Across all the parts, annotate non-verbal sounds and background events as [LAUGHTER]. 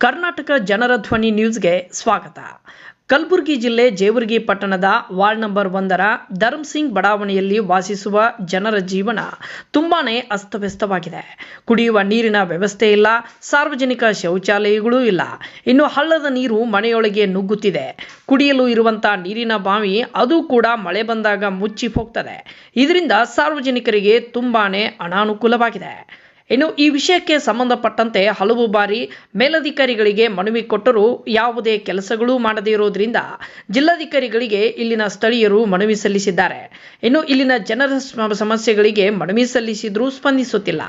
ಕರ್ನಾಟಕ ಜನರ ಧ್ವನಿ ನ್ಯೂಸ್ಗೆ ಸ್ವಾಗತ. ಕಲಬುರಗಿ ಜಿಲ್ಲೆ ಜೇವರ್ಗಿ ಪಟ್ಟಣದ ವಾರ್ಡ್ ನಂಬರ್ ಒಂದರ ಧರ್ಮಸಿಂಗ್ ಬಡಾವಣೆಯಲ್ಲಿ ವಾಸಿಸುವ ಜನರ ಜೀವನ ತುಂಬಾನೇ ಅಸ್ತವ್ಯಸ್ತವಾಗಿದೆ. ಕುಡಿಯುವ ನೀರಿನ ವ್ಯವಸ್ಥೆ ಇಲ್ಲ, ಸಾರ್ವಜನಿಕ ಶೌಚಾಲಯಗಳೂ ಇಲ್ಲ. ಇನ್ನು ಹಳ್ಳದ ನೀರು ಮನೆಯೊಳಗೆ ನುಗ್ಗುತ್ತಿದೆ. ಕುಡಿಯಲು ಇರುವಂಥ ನೀರಿನ ಬಾವಿ ಅದು ಕೂಡ ಮಳೆ ಬಂದಾಗ ಮುಚ್ಚಿ ಹೋಗ್ತದೆ. ಇದರಿಂದ ಸಾರ್ವಜನಿಕರಿಗೆ ತುಂಬಾನೇ ಅನಾನುಕೂಲವಾಗಿದೆ. ಇನ್ನು ಈ ವಿಷಯಕ್ಕೆ ಸಂಬಂಧಪಟ್ಟಂತೆ ಹಲವು ಬಾರಿ ಮೇಲಧಿಕಾರಿಗಳಿಗೆ ಮನವಿ ಕೊಟ್ಟರೂ ಯಾವುದೇ ಕೆಲಸಗಳೂ ಮಾಡದೇ ಇರೋದ್ರಿಂದ ಜಿಲ್ಲಾಧಿಕಾರಿಗಳಿಗೆ ಇಲ್ಲಿನ ಸ್ಥಳೀಯರು ಮನವಿ ಸಲ್ಲಿಸಿದ್ದಾರೆ. ಇನ್ನು ಇಲ್ಲಿನ ಜನರ ಸಮ- ಸಮಸ್ಯೆಗಳಿಗೆ ಮನವಿ ಸಲ್ಲಿಸಿದ್ರೂ ಸ್ಪಂದಿಸುತ್ತಿಲ್ಲ.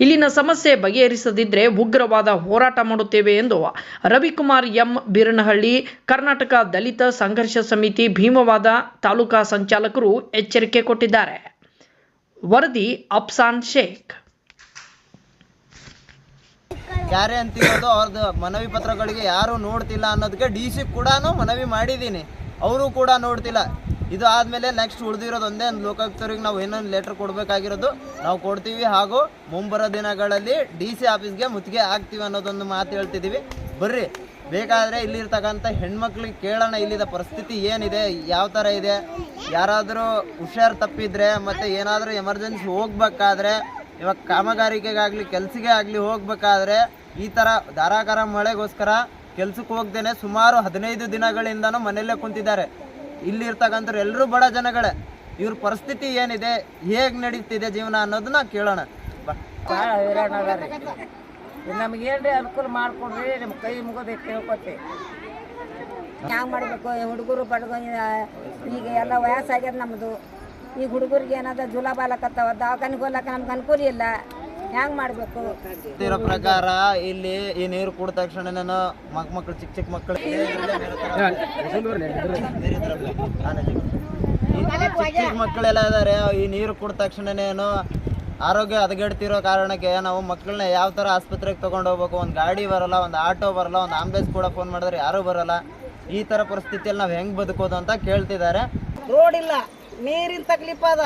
ಇಲ್ಲಿನ ಸಮಸ್ಯೆ ಬಗೆಹರಿಸದಿದ್ದರೆ ಉಗ್ರವಾದ ಹೋರಾಟ ಮಾಡುತ್ತೇವೆ ಎಂದು ರವಿಕುಮಾರ್ ಎಂ. ಬೀರನಹಳ್ಳಿ, ಕರ್ನಾಟಕ ದಲಿತ ಸಂಘರ್ಷ ಸಮಿತಿ ಭೀಮವಾದ ತಾಲೂಕಾ ಸಂಚಾಲಕರು ಎಚ್ಚರಿಕೆ ಕೊಟ್ಟಿದ್ದಾರೆ. ವರದಿ ಅಫ್ಸಾನ್ ಶೇಖ್. ಯಾರೇ ಅಂತಿರೋದು ಅವ್ರದ್ದು ಮನವಿ ಪತ್ರಗಳಿಗೆ ಯಾರು ನೋಡ್ತಿಲ್ಲ ಅನ್ನೋದಕ್ಕೆ ಡಿ ಸಿ ಕೂಡ ಮನವಿ ಮಾಡಿದ್ದೀನಿ ಅವರು ಕೂಡ ನೋಡ್ತಿಲ್ಲ. ಇದು ಆದಮೇಲೆ ನೆಕ್ಸ್ಟ್ ಉಳಿದಿರೋದು ಒಂದೇ ಒಂದು ಲೋಕಾಯುಕ್ತರಿಗೆ ನಾವು ಏನೊಂದು ಲೆಟ್ರ್ ಕೊಡಬೇಕಾಗಿರೋದು. ನಾವು ಕೊಡ್ತೀವಿ ಹಾಗೂ ಮುಂಬರೋ ದಿನಗಳಲ್ಲಿ ಡಿ ಸಿ ಆಫೀಸ್ಗೆ ಮುತ್ತಿಗೆ ಹಾಕ್ತೀವಿ ಅನ್ನೋದೊಂದು ಮಾತು ಹೇಳ್ತಿದ್ದೀವಿ ಬರ್ರಿ. ಬೇಕಾದರೆ ಇಲ್ಲಿರ್ತಕ್ಕಂಥ ಹೆಣ್ಮಕ್ಳಿಗೆ ಕೇಳೋಣ, ಇಲ್ಲಿದ ಪರಿಸ್ಥಿತಿ ಏನಿದೆ, ಯಾವ ಥರ ಇದೆ? ಯಾರಾದರೂ ಹುಷಾರು ತಪ್ಪಿದ್ರೆ ಮತ್ತು ಏನಾದರೂ ಎಮರ್ಜೆನ್ಸಿ ಹೋಗ್ಬೇಕಾದ್ರೆ ಇವಾಗ ಕಾಮಗಾರಿಕೆಗಾಗಲಿ ಕೆಲಸಕ್ಕೆ ಆಗಲಿ ಹೋಗಬೇಕಾದ್ರೆ ಈ ಥರ ಧಾರಾಕಾರ ಮಳೆಗೋಸ್ಕರ ಕೆಲಸಕ್ಕೆ ಹೋಗ್ದೇನೆ ಸುಮಾರು ಹದಿನೈದು ದಿನಗಳಿಂದನೂ ಮನೆಯಲ್ಲೇ ಕುಂತಿದ್ದಾರೆ. ಇಲ್ಲಿರ್ತಕ್ಕಂಥವ್ರು ಎಲ್ಲರೂ ಬಡ ಜನಗಳೇ. ಇವ್ರ ಪರಿಸ್ಥಿತಿ ಏನಿದೆ ಹೇಗೆ ನಡೀತಿದೆ ಜೀವನ ಅನ್ನೋದನ್ನ ಕೇಳೋಣ. ಭಾಳ ಹೈರಾಣ ಅನುಕೂಲ ಮಾಡ್ಕೊಡ್ರಿ ನಿಮ್ಮ ಕೈ ಮುಗೋದು ಕೇಳ್ಕೊತಿ ಹ್ಯಾಂಗ ಮಾಡಬೇಕು ಹುಡುಗರು ಬಡಗ ಈಗ ಎಲ್ಲ ವಯಸ್ಸಾಗ್ಯದ ನಮ್ಮದು ಈಗ ಹುಡುಗರಿಗೆ ಏನಾದ ಜುಲಾಬಾಲಕತ್ತಾವ ದವಾಖಾನಿಗೆ ಹೋಗ್ಲಕ್ಕ ನಮ್ಗೆ ಅನುಕೂಲ ಇಲ್ಲ. ಹ್ಯಾಂಗ ಮಾಡಬೇಕು? ಇರೋ ಪ್ರಕಾರ ಇಲ್ಲಿ ಈ ನೀರು ಕುಡಿದ ತಕ್ಷಣ ನಾನು ಮಕ್ ಮಕ್ಕಳು ಚಿಕ್ಕ ಚಿಕ್ಕ ಮಕ್ಕಳು ಚಿಕ್ಕ ಚಿಕ್ಕ ಮಕ್ಕಳೆಲ್ಲ ಇದ್ದಾರೆ ಈ ನೀರು ಕುಡಿದ ತಕ್ಷಣನೇನು ಆರೋಗ್ಯ ಹದಗೆಡ್ತಿರೋ ಕಾರಣಕ್ಕೆ ನಾವು ಮಕ್ಕಳನ್ನ ಯಾವ ಥರ ಆಸ್ಪತ್ರೆಗೆ ತಗೊಂಡು ಹೋಗ್ಬೇಕು? ಒಂದು ಗಾಡಿ ಬರಲ್ಲ ಒಂದು ಆಟೋ ಬರಲ್ಲ ಒಂದು ಆಂಬುಲೆನ್ಸ್ ಕೂಡ ಫೋನ್ ಮಾಡಿದ್ರೆ ಯಾರೂ ಬರಲ್ಲ. ಈ ಥರ ಪರಿಸ್ಥಿತಿಯಲ್ಲಿ ನಾವು ಹೆಂಗೆ ಬದುಕೋದು ಅಂತ ಕೇಳ್ತಿದ್ದಾರೆ. ರೋಡ್ ಇಲ್ಲ. ನೀರಿನ ತಕ್ಲೀಫ್ ಅದ.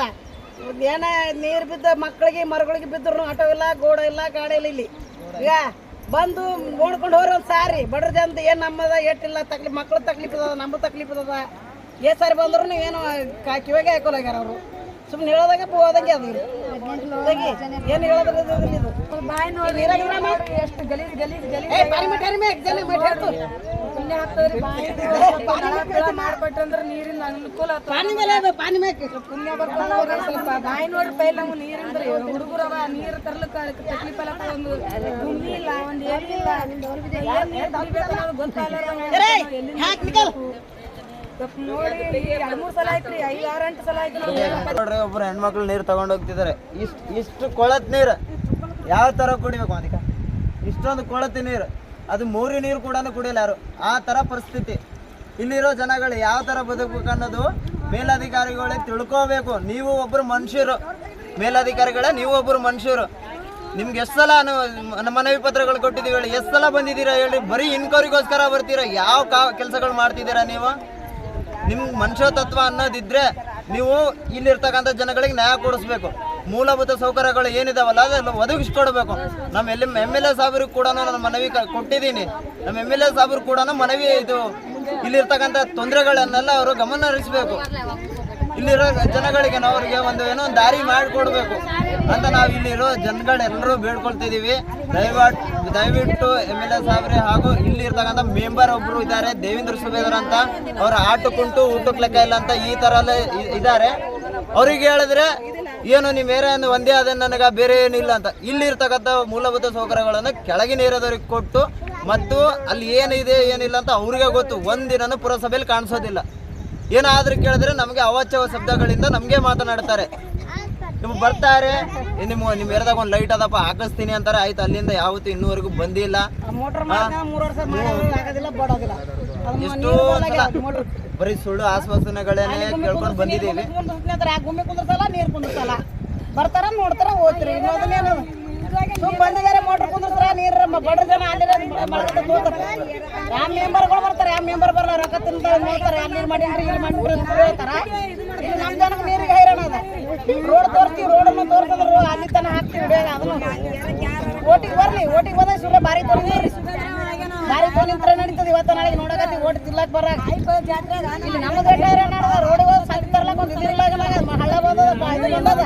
ಏನ ನೀರು ಬಿದ್ದ ಮಕ್ಕಳಿಗೆ ಮರಗಳಿಗೆ ಬಿದ್ದರು ಆಟೋ ಇಲ್ಲ ಗೋಡ ಇಲ್ಲ ಗಾಡಿ ಇಲ್ಲ ಇಲ್ಲಿ. ಈಗ ಬಂದು ನೋಡ್ಕೊಂಡು ಹೋರ್ ಒಂದು ಸಾರಿ. ಬಡ್ರ ಜನದ ಏನು ನಮ್ಮದ ಎಟ್ಟಿಲ್ಲ ತಕ್ಲೀಫ್ ಮಕ್ಳು ತಕ್ಲೀಫ್ ಅದ ನಮ್ಮ ತಕ್ಲೀಫ್ ಅದ. ಏ ಸಾರಿ ಬಂದ್ರು ಏನು ಕಿವಾಗೆ ಹಾಕೊಲಾಗ್ಯಾರ ಅವರು. ಸುಮ್ಮನೆ ಹೇಳೋದಾಗ ಹೋದಂಗೆ ಅದು ಏನು ಹೇಳೋದ್ರ ಇದು ಎಷ್ಟು ಗಲೀಜ್ ಗಲೀಜ್ ಗಲೀಜ್ [LAUGHS] ಮಾಡ್ಕೊಟ್ಟಂದ್ರ ಅನುಕೂಲ ಪುಣ್ಯ ಸ್ವಲ್ಪ ಬಾಯಿ ಪೈಲ್ ನಮ್ಗೆ ಹುಡುಗರವ ನೀರ್ ತರ್ಲಿಕ್ಕ ತಕ್ಲೀಫ್ ಎಲ್ಲ ಒಂದು ಇಲ್ಲ. ಒಂದ್ ಏನಿಲ್ಲ ಗೊತ್ತಾಗಲ್ಲ ನೋಡ್ರಿ ಒಬ್ರು ಹೆಣ್ಮಕ್ಳು ನೀರು ತಗೊಂಡು ಹೋಗ್ತಿದ್ದಾರೆ ಇಷ್ಟು ಇಷ್ಟು ಕೊಳತ್ ನೀರು. ಯಾವ ತರ ಕುಡಿಬೇಕು ಅದಕ್ಕೆ ಇಷ್ಟೊಂದು ಕೊಳತಿ ನೀರು. ಅದು ಮೂರಿ ನೀರು ಕೂಡ ಕುಡಿಯಲ್ಲ ಯಾರು? ಆ ಥರ ಪರಿಸ್ಥಿತಿ. ಇಲ್ಲಿರೋ ಜನಗಳು ಯಾವ ಥರ ಬದುಕಬೇಕು ಅನ್ನೋದು ಮೇಲಧಿಕಾರಿಗಳೇ ತಿಳ್ಕೋಬೇಕು. ನೀವು ಒಬ್ಬರು ಮನುಷ್ಯರು. ಮೇಲಧಿಕಾರಿಗಳೇ, ನೀವು ಒಬ್ಬರು ಮನುಷ್ಯರು. ನಿಮ್ಗೆ ಎಷ್ಟು ಸಲ ನಾವು ಮನವಿ ಪತ್ರಗಳು ಕೊಟ್ಟಿದ್ದೀವಿ ಹೇಳಿ ಎಷ್ಟು ಸಲ ಬಂದಿದ್ದೀರಾ ಹೇಳಿ ಬರೀ ಇನ್ಕ್ವೈರಿಗೋಸ್ಕರ ಬರ್ತೀರಾ? ಯಾವ ಕೆಲಸಗಳು ಮಾಡ್ತಿದ್ದೀರಾ ನೀವು? ನಿಮ್ಗೆ ಮನುಷ್ಯ ತತ್ವ ಅನ್ನೋದಿದ್ರೆ ನೀವು ಇಲ್ಲಿರ್ತಕ್ಕಂಥ ಜನಗಳಿಗೆ ನ್ಯಾಯ ಕೊಡಿಸ್ಬೇಕು. ಮೂಲಭೂತ ಸೌಕರ್ಯಗಳು ಏನಿದಾವಲ್ಲ ಅದನ್ನು ಒದಗಿಸ್ಕೊಡ್ಬೇಕು. ನಮ್ಮ ಎಲ್ಲಿ ಎಂ ಎಲ್ ಎ ಸಾಹೇಬ್ರಿಗೆ ಕೂಡ ನಾನು ಮನವಿ ಕೊಟ್ಟಿದ್ದೀನಿ. ನಮ್ಮ ಎಂ ಎಲ್ ಎ ಸಾಹೇಬ್ರು ಕೂಡ ಮನವಿ ಇದು, ಇಲ್ಲಿರ್ತಕ್ಕಂಥ ತೊಂದರೆಗಳನ್ನೆಲ್ಲ ಅವರು ಗಮನ ಹರಿಸ್ಬೇಕು. ಇಲ್ಲಿರೋ ಜನಗಳಿಗೆ ನಾವು ಅವ್ರಿಗೆ ಒಂದು ಏನೋ ಒಂದು ದಾರಿ ಮಾಡಿಕೊಡ್ಬೇಕು ಅಂತ ನಾವು ಇಲ್ಲಿರೋ ಜನಗಳೆಲ್ಲರೂ ಬೇಡ್ಕೊಳ್ತಿದ್ದೀವಿ. ದಯವಿಟ್ಟು ದಯವಿಟ್ಟು ಎಂ ಎಲ್ ಎ ಸಾಹೇಬ್ರೆ ಹಾಗೂ ಇಲ್ಲಿರ್ತಕ್ಕಂಥ ಮೆಂಬರ್ ಒಬ್ರು ಇದ್ದಾರೆ, ದೇವೇಂದ್ರ ಸುಬೇದರ್ ಅಂತ. ಅವ್ರ ಆಟಕ್ಕುಂಟು, ಊಟಕ್ಕೆ ಲೆಕ್ಕ ಇಲ್ಲ ಅಂತ ಈ ಥರ ಇದ್ದಾರೆ. ಅವ್ರಿಗೆ ಹೇಳಿದ್ರೆ ಏನು ನೀವು ಬೇರೆ ಏನು ಒಂದೇ ಆದ ನನಗೆ ಬೇರೆ ಏನಿಲ್ಲ ಅಂತ. ಇಲ್ಲಿರ್ತಕ್ಕಂಥ ಮೂಲಭೂತ ಸೌಕರ್ಯಗಳನ್ನು ಕೆಳಗಿನ ಏರಿಯಾದವ್ರಿಗೆ ಕೊಟ್ಟು ಮತ್ತು ಅಲ್ಲಿ ಏನಿದೆ ಏನಿಲ್ಲ ಅಂತ ಅವ್ರಿಗೆ ಗೊತ್ತು. ಒಂದಿನನೂ ಪುರಸಭೆಯಲ್ಲಿ ಕಾಣಿಸೋದಿಲ್ಲ. ಏನಾದರೂ ಕೇಳಿದ್ರೆ ನಮಗೆ ಅವಾಚ್ಯ ಶಬ್ದಗಳಿಂದ ನಮಗೆ ಮಾತನಾಡ್ತಾರೆ. ನೀವು ಬರ್ತಾರೆ. ನಿಮ್ಮ ನಿಮ್ಮ ಎರದಾಗ ಒಂದು ಲೈಟ್ ಅದಪ್ಪ ಹಾಕಿಸ್ತೀನಿ ಅಂತಾರೆ. ಆಯ್ತು ಅಲ್ಲಿಂದ ಯಾವತ್ತು ಇನ್ನೂವರೆಗೂ ಬಂದಿಲ್ಲ. ಎಷ್ಟೋ ಬರೀ ಸುಳ್ಳು ಆಶ್ವಾಸನೆಗಳನ್ನೇ ಕೇಳ್ಕೊಂಡು ಬಂದಿದ್ದೀವಿ. ಬರ್ತಾರ ನೋಡ್ತಾರ ಹೋಗ್ತೀರಿ. ಇನ್ನೊಂದನ್ನೇನು ಬಂದಿದ್ದಾರೆ ಮೋಟರ್ ನೀರು ಬಡ್ರ ಜನ ಅಲ್ಲಿ ಯಾವ ಮೆಂಬರ್ಗಳು ಬರ್ತಾರೆ ಯಾವ ಮೆಂಬರ್ ಬರಲ್ಲ ರೊಕ್ಕ ತಿಂತಾರೆ ನೋಡ್ತಾರೆ. ಅಲ್ಲಿ ನೀರು ಮಾಡಿ ಇಲ್ಲಿ ಮಾಡಿನ್ರಿ ಅಂತ ಹೇಳ್ತಾರ ಇಲ್ಲಿ ನಮ್ಮ ಜನಕ್ಕೆ ರೋಡ್ ತೋರಿಸ್ತೀವಿ ರೋಡನ್ನು ತೋರ್ಸಿದ್ರು ಅಲ್ಲಿ ತನ ಹಾಕ್ತೀವಿ ಅದನ್ನು. ಓಟಿಗೆ ಬರ್ಲಿ ಓಟಿಗೆ ಬಂದಾಗ ಸುರ ಬಾರಿ ತೋರಿಸ್ತೀವಿ ಬಾರಿ ತಗೊಂಡ್ ನಿಂತ್ರೆ ನಡೀತದೆ ಇವತ್ತ ನಾಳೆಗೆ ನೋಡಕತ್ತಿ ಓಟ್ ತಿರ್ಲಾಕ್ ಬರಾಕ. ಇಲ್ಲಿ ನಮ್ಮ ಹೈರಾಣ ನಡ್ದ ರೋಡಿಗೆ ಹೋಗಿ ಸಂತಿ ತರ್ಲಾಕ ಒಂದು ಇದಿರ್ಲಾಗ ಹಳ್ಳ ಬಂದದ ಇದು ಬಂದದ.